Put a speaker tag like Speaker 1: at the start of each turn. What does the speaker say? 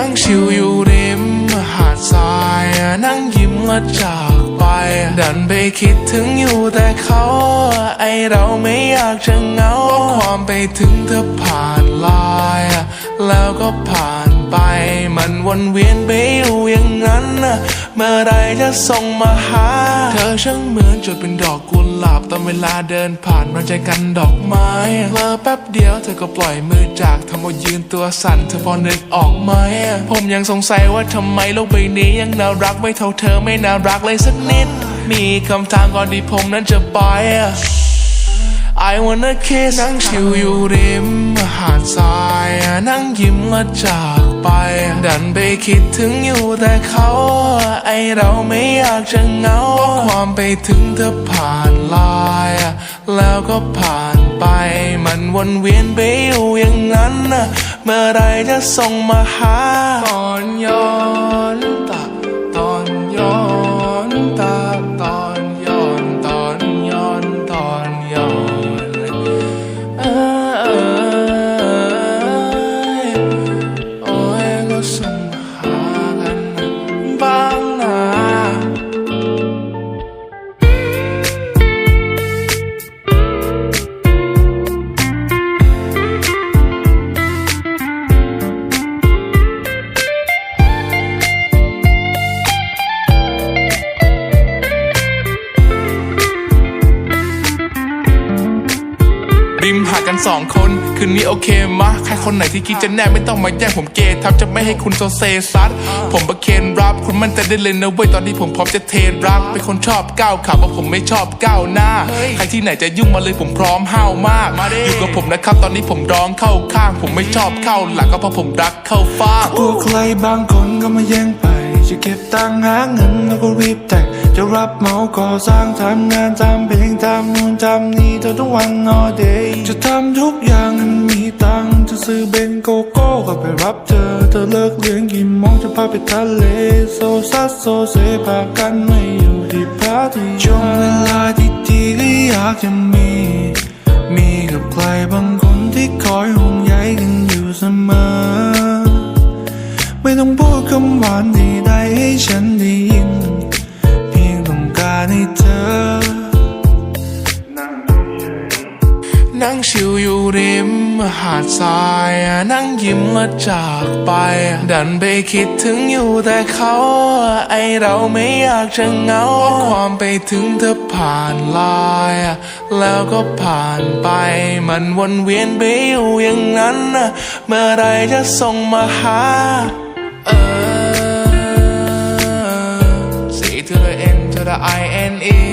Speaker 1: นั่งชิวอยู่ริมหาดทรายนั่งยิ้มและจากไป ดันไปคิดถึงอยู่แต่เขาไอเราไม่อยากจะเหงาความไปถึงเธอผ่านลายแล้วก็ผ่านไป มันวนเวียนไปอยู่อย่างนั้นนะ เมื่อไรจะส่งมาหา เธอช่างเหมือนจุดเป็นดอกกุหลาบตอนเวลาเดินผ่านมาใจกันดอกไม้เพลอแป๊บเดียวเธอก็ปล่อยมือจากทำเอายืนตัวสั่นเธอพอนึกออกไหมผมยังสงสัยว่าทำไมโลกใบนี้ยังน่ารักไม่เท่าเธอไม่น่ารักเลยสักนิด มีคำถามก่อนที่ผมนั้นจะไป I wanna kiss นั่งชิวอยู่ริมหาดทรายนั่งยิ้มและจากไป ดันไปคิดถึงอยู่แต่เขา ไอเราไม่อยากจะเหงาความไปถึงเธอผ่านไลายแล้วก็ผ่านไป มันวนเวียนไปอยู่อย่างนั้นน่ะเมื่อไรจะส่งมาหาตอนย้อนตาตอนย้อนตา ริมหาดกันสองคน คืนนี้โอเคมะ ใครคนไหนที่คิดจะแน่ไม่ต้องมาแย่งผมเกย์ทับจะไม่ให้คุณโซเซซัด ผมประเคนรับ คุณมั่นใจได้เลยนะเว้ยตอนนี้ผมพร้อมจะเทรัก เป็นคนชอบก้าวขาเพราะผมไม่ชอบก้าวหน้า ใครที่ไหนจะยุ่งมาเลยผมพร้อมห้าวมาก อยู่กับผมนะครับตอนนี้ผมร้องเข้าข้าง ผมไม่ชอบเข้าหลังก็เพราะผมรักเข้าฟ้าง
Speaker 2: พวกใครบางคนก็มาแย่งไป จะเก็บตังค์หาเงินแล้วก็รีบแต่ง จะรับเหมาก่อสร้างทำงานทำเพลงทำนู่นทำนี่เธอทุกวัน all day จะทำทุกอย่างมีตังค์จะซื้อเบนโกโก้ก็ไปรับเธอ เธอเลิกเรียนกี่โมงจะพาไปทะเลโซซัสโซเซพากันไม่อยู่ที่พาร์ตี้ช่วงเวลาที่ดีก็อยากจะมี มีกับใครบางคนที่คอยห่วงใยกันอยู่เสมอ ไม่ต้องพูดคำหวานใดๆให้ฉันได้ยิน ริ
Speaker 1: ม หาดทรายนั่งยิ้มและจากไป ดันไปคิดถึงอยู่แต่เขา ไอเราไม่อยากจะเหงา ความไปถึงเธอผ่านลาย แล้วก็ผ่านไป มันวนเวียนไปอยู่อย่างนั้นนะเมื่อไรจะส่งมาหา เออ C to the N to the I N E